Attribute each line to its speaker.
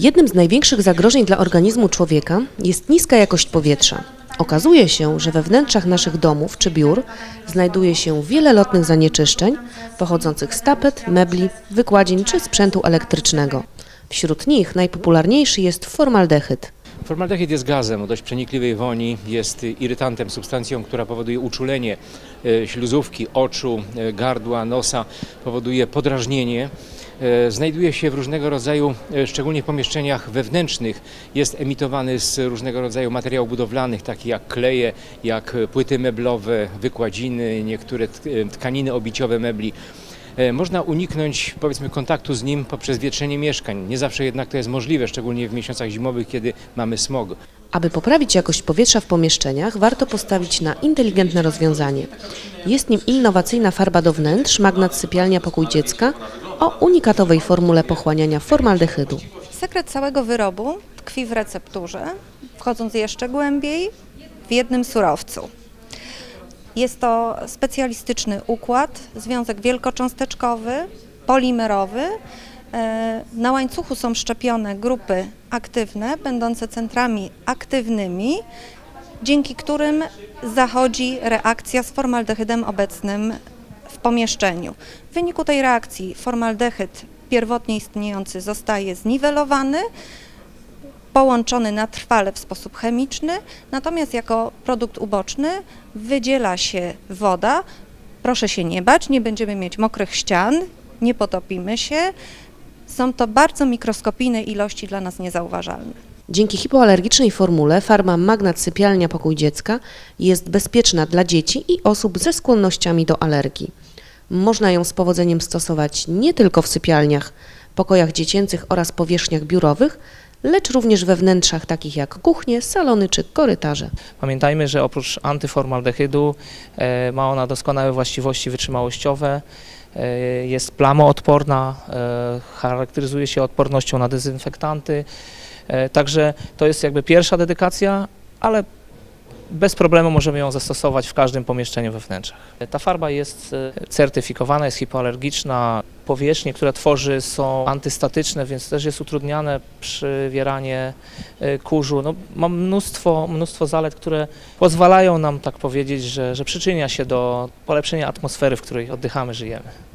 Speaker 1: Jednym z największych zagrożeń dla organizmu człowieka jest niska jakość powietrza. Okazuje się, że we wnętrzach naszych domów czy biur znajduje się wiele lotnych zanieczyszczeń pochodzących z tapet, mebli, wykładzin czy sprzętu elektrycznego. Wśród nich najpopularniejszy jest formaldehyd.
Speaker 2: Formaldehyd jest gazem o dość przenikliwej woni, jest irytantem, substancją, która powoduje uczulenie e, śluzówki, oczu, e, gardła, nosa, powoduje podrażnienie. E, Znajduje się w różnego rodzaju, e, szczególnie w pomieszczeniach wewnętrznych, jest emitowany z różnego rodzaju materiałów budowlanych, takich jak kleje, jak płyty meblowe, wykładziny, niektóre e, tkaniny obiciowe mebli. Można uniknąć powiedzmy kontaktu z nim poprzez wietrzenie mieszkań. Nie zawsze jednak to jest możliwe, szczególnie w miesiącach zimowych, kiedy mamy smog.
Speaker 1: Aby poprawić jakość powietrza w pomieszczeniach, warto postawić na inteligentne rozwiązanie. Jest nim innowacyjna farba do wnętrz, magnat sypialnia pokój dziecka o unikatowej formule pochłaniania formaldehydu.
Speaker 3: Sekret całego wyrobu tkwi w recepturze, wchodząc jeszcze głębiej, w jednym surowcu. Jest to specjalistyczny układ, związek wielkocząsteczkowy, polimerowy. E, Na łańcuchu są szczepione grupy aktywne, będące centrami aktywnymi, dzięki którym zachodzi reakcja z formaldehydem obecnym w pomieszczeniu. W wyniku tej reakcji formaldehyd pierwotnie istniejący zostaje zniwelowany, połączony na trwale w sposób chemiczny, natomiast jako produkt uboczny wydziela się woda. Proszę się nie bać, nie będziemy mieć mokrych ścian, nie potopimy się. Są to bardzo mikroskopijne ilości dla nas niezauważalne.
Speaker 1: Dzięki hipoalergicznej formule farma magnat sypialnia pokój dziecka jest bezpieczna dla dzieci i osób ze skłonnościami do alergii. Można ją z powodzeniem stosować nie tylko w sypialniach, pokojach dziecięcych oraz powierzchniach biurowych, lecz również we wnętrzach takich jak kuchnie, salony czy korytarze.
Speaker 4: Pamiętajmy, że oprócz antyformaldehydu e, ma ona doskonałe właściwości wytrzymałościowe, e, jest plamoodporna, e, charakteryzuje się odpornością na dezynfektanty, także to jest jakby pierwsza dedykacja, ale bez problemu możemy ją zastosować w każdym pomieszczeniu we wnętrzach. Ta farba jest e, certyfikowana, jest hipoalergiczna. Powierzchnie, które tworzy są antystatyczne, więc też jest utrudniane przywieranie e, kurzu. No, ma mnóstwo, mnóstwo zalet, które pozwalają nam tak powiedzieć, że, że przyczynia się do polepszenia atmosfery, w której oddychamy, żyjemy.